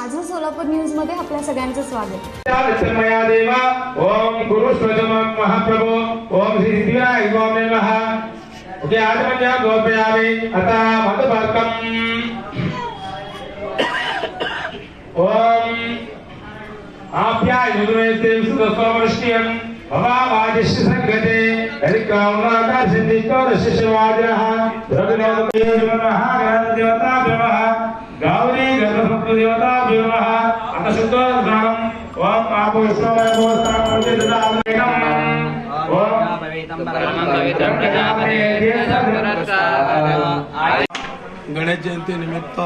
माझं सोलापूर न्यूजमध्ये आपल्या सगळ्यांचं स्वागत. मया ओम गुरु स्वजमं महाप्रभो ओम श्री सिद्धिविनायक स्वामी नमः. ओके आज म्हणजे गोपयावे आता मधुपर्कम ओम आप्याय मुद्रेते सुदस्वमृष्टियं भवावादिश्य संगते हरिकामनाकार सिद्धिकर शिशवाजः रघुनाथदेवनः देवता विमः गौरी गणपति देवता विमः गणेश जयंतीनिमित्त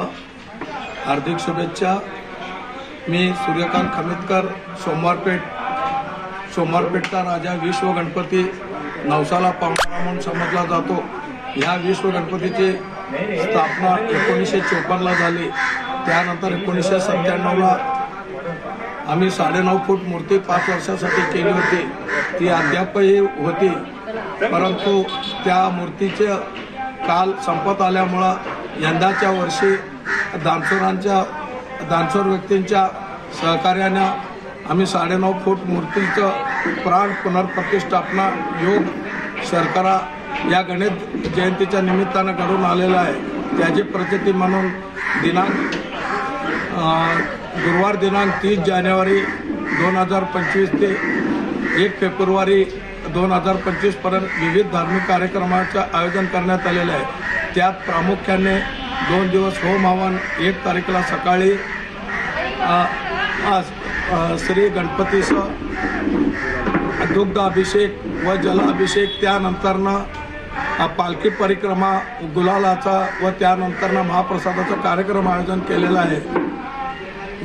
हार्दिक शुभेच्छा। मी सूर्यकांत खमितकर सोमवारपेठ सोमवारपेठचा राजा विश्व गणपती नवसाला पावणारा म्हणून समजला जातो. ह्या विश्व गणपतीची स्थापना एकोणीसशे चोपन्नला झाली. त्यानंतर एकोणीसशे सत्त्याण्णवला आम्ही साडेनऊ फूट मूर्ती पाच वर्षासाठी केली होती. ती अद्यापही होती. परंतु त्या मूर्तीचे काल संपत आल्यामुळं यंदाच्या वर्षी दानसोरांच्या दानसोर व्यक्तींच्या सहकार्यानं आम्ही साडेनऊ फूट मूर्तीचं प्राण पुनर्प्रतिष्ठापना योग सरकारा या गणेश जयंतीच्या निमित्तानं घडून आलेला आहे. त्याची प्रचिती म्हणून दिनांक गुरुवार दिनांक तीस जानेवारी दोन हजार पंचवीस ते एक फेब्रुवारी दोन हजार पंचवीसपर्यंत विविध धार्मिक कार्यक्रमाचं आयोजन करण्यात आलेलं आहे. त्यात प्रामुख्याने दोन दिवस होम हवन एक तारखेला सकाळी आज श्री गणपतीचं दुग्ध अभिषेक व जलाभिषेक त्यानंतरनं पालखी परिक्रमा गुलालाचा व त्यानंतरनं महाप्रसादाचा कार्यक्रम आयोजन केलेला आहे.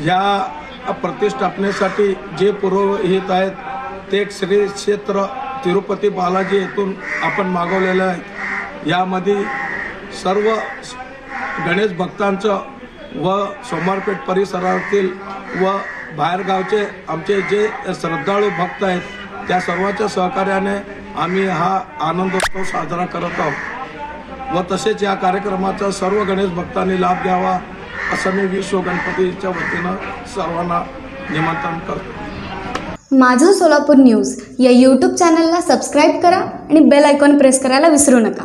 या प्रतिष्ठापनेसाठी जे पुरोहित आहेत ते श्री क्षेत्र तिरुपती बालाजी येथून आपण मागवलेलं आहे यामध्ये सर्व गणेश भक्तांचं व सोमारपेठ परिसरातील व बाहेरगावचे आमचे जे श्रद्धाळू भक्त आहेत त्या सर्वांच्या सहकार्याने आम्ही हा आनंदोत्सव साजरा करत आहोत. व तसेच या कार्यक्रमाचा सर्व गणेश भक्तांनी लाभ घ्यावा. असं मी विश्व गणपतीच्या वतीनं सर्वांना निमंत्रण करतो. माझं सोलापूर न्यूज या यूट्यूब चॅनलला सबस्क्राईब करा आणि बेल आयकॉन प्रेस करायला विसरू नका.